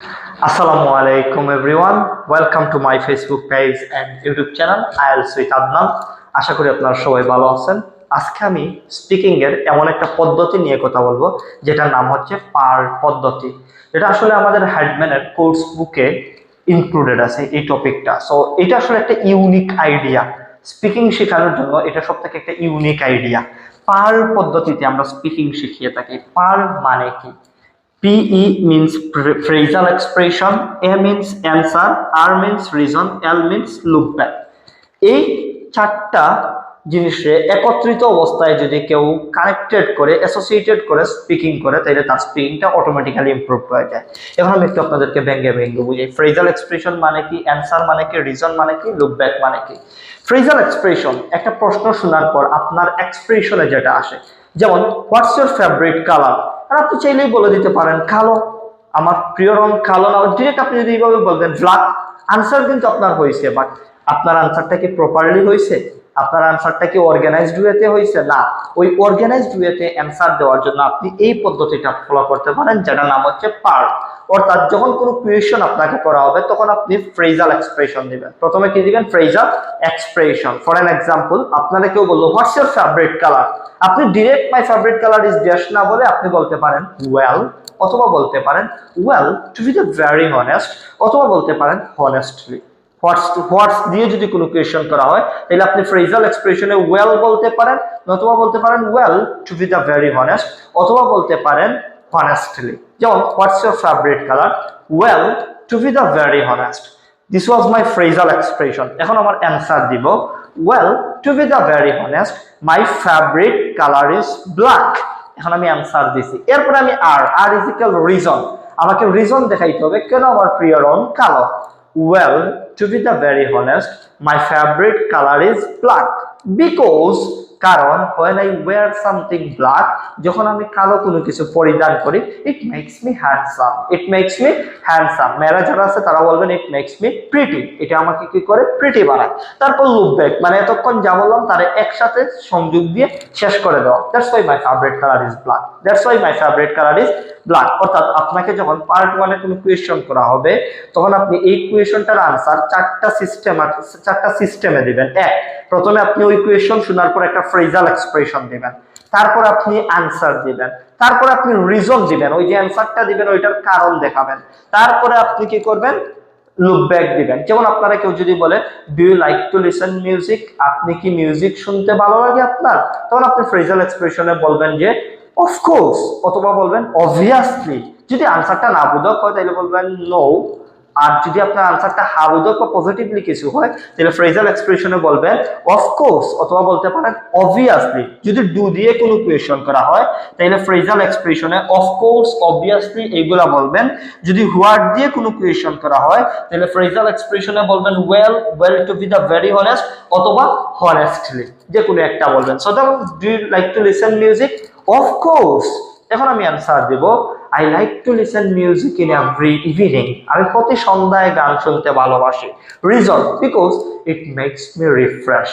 Assalamu alaikum everyone. Welcome to my Facebook page and YouTube channel IELTS with Adnan. আশা করি আপনারা সবাই ভালো আছেন। আজকে আমি স্পিকিং এর এমন একটা পদ্ধতি নিয়ে কথা বলব, যেটার নাম হচ্ছে পার পদ্ধতি। যেটা আসলে আমাদের হেডম্যানের কোর্স বুকে ইনক্লুডেড আছে, এই টপিকটা সো এটা আসলে একটা ইউনিক আইডিয়া স্পিকিং শেখানোর জন্য এটা সব থেকে একটা ইউনিক আইডিয়া পার পদ্ধতিতে আমরা স্পিকিং শিখিয়ে থাকি। পার মানে কি? PE means phr- phrasal expression, A means answer, R means reason, L means look back. এই চারটা জিনিসে একত্রিত অবস্থায় যদি কেউ কানেক্টেড করে অ্যাসোসিয়েটেড করে স্পিকিং করে তাহলে তার স্পিকিংটা অটোমেটিক্যালি ইমপ্রুভ হয়ে যায়। এখন আমি একটু আপনাদেরকে ব্যঙ্গে ব্যঙ্গে বুঝাই। ফ্রেজাল এক্সপ্রেশন মানে কি? অ্যান্সার মানে কি? রিজন মানে কি? লুক ব্যাক মানে কি? ফ্রেজাল এক্সপ্রেশন একটা প্রশ্ন শোনার পর আপনার এক্সপ্রেশনে যেটা আসে যেমন হোয়াটস ইউর ফেভারিট কালার আর আপনি চাইলেই বলে দিতে পারেন কালো আমার প্রিয় রং কালো না। ডিরেক্ট আপনি যদি এইভাবে বলবেন, ব্ল্যাক আনসার কিন্তু আপনার হয়েছে বাট আপনার আনসারটা কি প্রপারলি হয়েছে আপনার আনসারটা কি অর্গানাইজড ওয়েতে হয়েছে না, ওই অর্গানাইজড ওয়েতে অ্যান্সার দেওয়ার জন্য আপনি এই পদ্ধতিটা ফলো করতে পারেন, যেটার নাম হচ্ছে পার অর্থাৎ যখন কোনো কোয়েশন আপনাকে করা হবে, তখন আপনি ফ্রেজাল এক্সপ্রেশন দিবেন। প্রথমে কি দিবেন? Phrasal expression for an example আপনারা কেউ বলল হোয়াটস ইউর ফেভারিট কালার আপনি direct my favourite colour is dash না বলে আপনি বলতে পারেন ওয়েল অথবা বলতে পারেন well to be the very honest অথবা বলতে পারেন হনেস্টলি হোয়াটস হোয়াটস দিয়ে যদি কোনো কোয়েশন করা হয়, তাহলে আপনি ফ্রেজাল এক্সপ্রেশনে ওয়েল বলতে পারেন, অথবা বলতে পারেন well to be the very honest অথবা বলতে পারেন হনেস্টলি যেমন what's your favourite colour well to be the very honest this was my phrasal expression এখন আমার অ্যান্সার দিব. Well to be the very honest my favourite colour is black এখন আমি answer দিছি। এরপরে আমি আর আর ইজ ইকাল রিজন আমাকে রিজন দেখাইতে হবে, কেন আমার প্রিয় রং কালো? Well to be the very honest my favourite colour is black because কারণ when I wear something black, যখন আমি কালো কোনো কিছু পরিধান করি it makes me handsome it makes me handsome মেয়েরা যারা আছে, তারা বলবেন ইট মেক্স মি প্রিটি এটা আমাকে কি করে? প্রিটি বানায়। তারপর লুক ব্যাক মানে এতক্ষণ যা বললাম, তারা একসাথে সংযোগ দিয়ে শেষ করে দেওয়া। That's why my favourite colour is black that's why my favourite colour is black অর্থাৎ আপনাকে যখন পার্ট ওয়ানে কোনো কোয়েশন করা হবে, তখন আপনি এই কোয়েশনটার আনসার চারটা সিস্টেম চারটা সিস্টেমে দিবেন। এক প্রথমে আপনি ওই কোয়েশন শোনার পর একটা ফ্রেজাল এক্সপ্রেশন দেবেন, তারপর আপনি আনসার দিবেন, তারপর আপনি রিজন দিবেন, ওই যে অ্যান্সারটা দিবেন, ওইটার কারণ দেখাবেন, তারপরে আপনি কি করবেন? লুক ব্যাক দিবেন। যেমন আপনারা কেউ যদি বলে do you like to listen music আপনি কি মিউজিক শুনতে ভালো লাগে আপনার? তখন আপনি ফ্রেজাল এক্সপ্রেশনে বলবেন যে অফকোর্স অথবা বলবেন অবভিয়াসলি যদি আনসারটা না বোধক হয় তাহলে বলবেন নো আর যদি আপনার আনসারটা হাবোধক বা পজিটিভলি কিছু হয়, তাহলে ফ্রেজাল এক্সপ্রেশনে বলবেন অফকোর্স অথবা বলতে পারেন অবভিয়াসলি যদি ডু দিয়ে কোনো কোয়েশন করা হয়, তাহলে ফ্রেজাল এক্সপ্রেশনে অফকোর্স অবভিয়াসলি এইগুলা বলবেন। যদি হোয়াট দিয়ে কোনো কোয়েশন করা হয়, তাহলে ফ্রেজাল এক্সপ্রেশনে বলবেন well well to be the very honest অথবা হনেস্টলি যে কোনো একটা বলবেন। সো যেমন do like to listen music of course এখন আমি answer Dev. I like to listen music in every evening আমি প্রতি সন্ধ্যায় গান শুনতে ভালোবাসি। Reason because it makes me refresh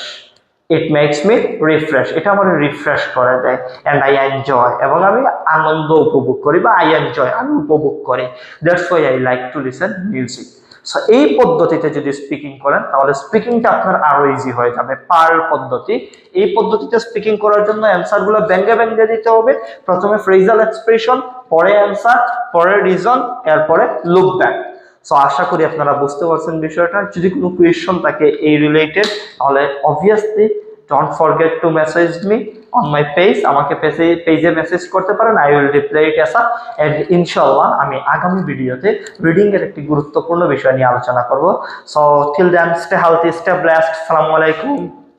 it makes me refresh এটা আমার রিফ্রেশ করে দেয়। অ্যান্ড আই এনজয় এবং আমি আনন্দ উপভোগ করি বা আই এনজয় আমি উপভোগ করি। That's why I like to listen music so এই পদ্ধতিতে যদি স্পিকিং করেন, তাহলে স্পিকিংটা আপনার আরও ইজি হয়ে যাবে। পার পদ্ধতি। এই পদ্ধতিতে স্পিকিং করার জন্য অ্যান্সারগুলো ব্যঙ্গে ব্যঙ্গে দিতে হবে। প্রথমে ফ্রেজাল এক্সপ্রেশন পরে অ্যান্সার পরে রিজন এরপরে লুক ব্যাক সো আশা করি আপনারা বুঝতে পারছেন বিষয়টা। যদি কোনো কোয়েশন থাকে এই রিলেটেড তাহলে obviously don't forget to message me on my page আমাকে পেজে পেজে মেসেজ করতে পারেন। I will reply it as and ইনশাল্লাহ আমি আগামী ভিডিওতে রিডিংয়ের একটি গুরুত্বপূর্ণ বিষয় নিয়ে আলোচনা করব। So till then stay healthy stay blessed সালামু আলাইকুম।